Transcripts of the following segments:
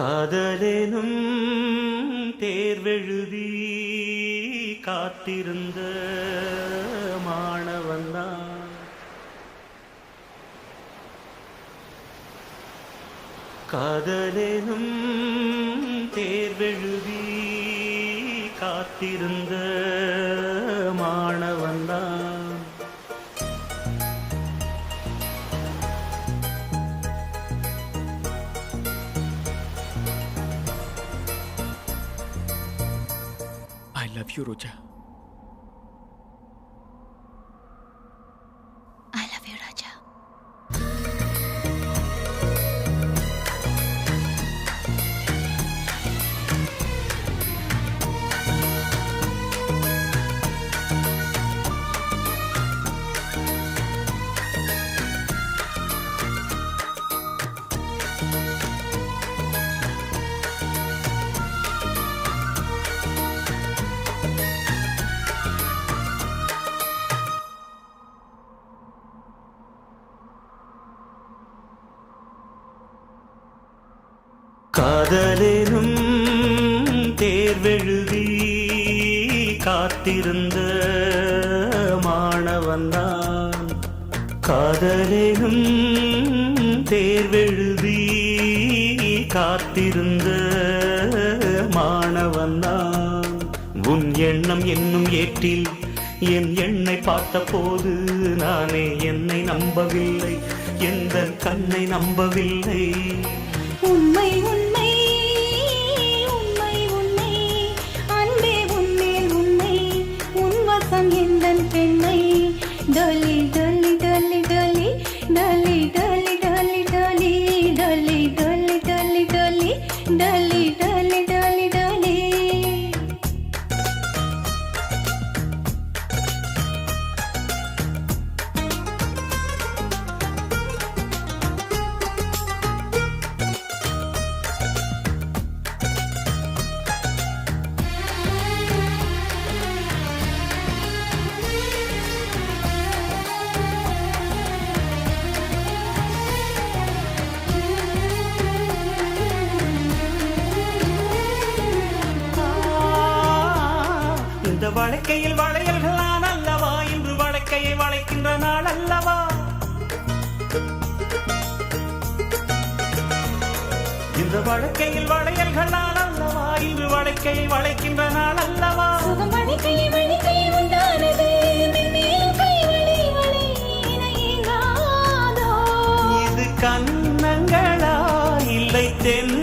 காதலேனும் தேர்வெழுதி காத்திருந்த மாணவன்தான் காதலேனும் தேர்வெழுதி காத்திருந்த மாணவன்தான் 내가 비오로자. காதலேனும் தேர்வெழுதி காத்திருந்த மாணவன்தான் காதலேனும் தேர்வெழுதி காத்திருந்த மாணவன்தான் உன் எண்ணம் என்னும் ஏற்றில் என் எண்ணை பார்த்தபோது நானே என்னை நம்பவில்லை. எந்த கண்ணை நம்பவில்லை. உண்மை உண்மை இந்த வழக்கையில் வளையல்கள் நான் அல்லவா? இன்று வழக்கையை வளைக்கின்ற நாள் அல்லவா? இந்த வழக்கையில் வளையல்கள் நான் அல்லவா? இன்று வழக்கையை வளைக்கின்ற நாள் அல்லவா? இது கண்ணங்களா இல்லை தென்னங்களா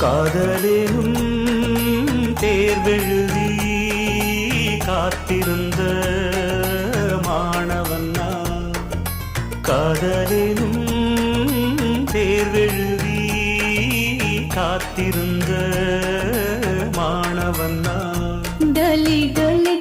காதலிலும் தேர்வெழுதி காத்திருந்த மாணவன் நான். காதலிலும் தேர்வெழுதி காத்திருந்த மாணவன் நான். டலி டலி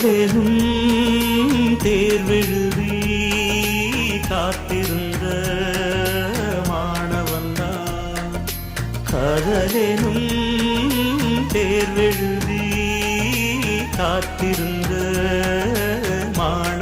காதலேனும் தேர்வெழுதி காத்திருந்த மாணவன்தான். காதலேனும் தேர்வெழுதி காத்திருந்த மாணவன்தான்.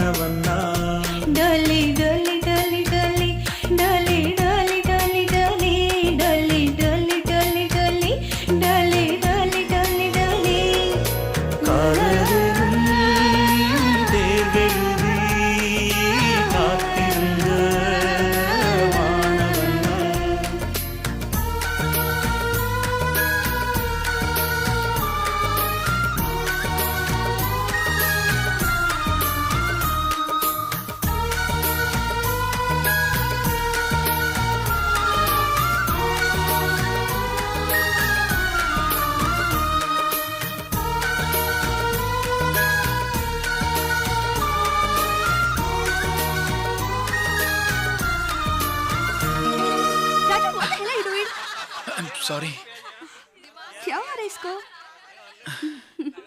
Sorry. क्या हो रहा है इसको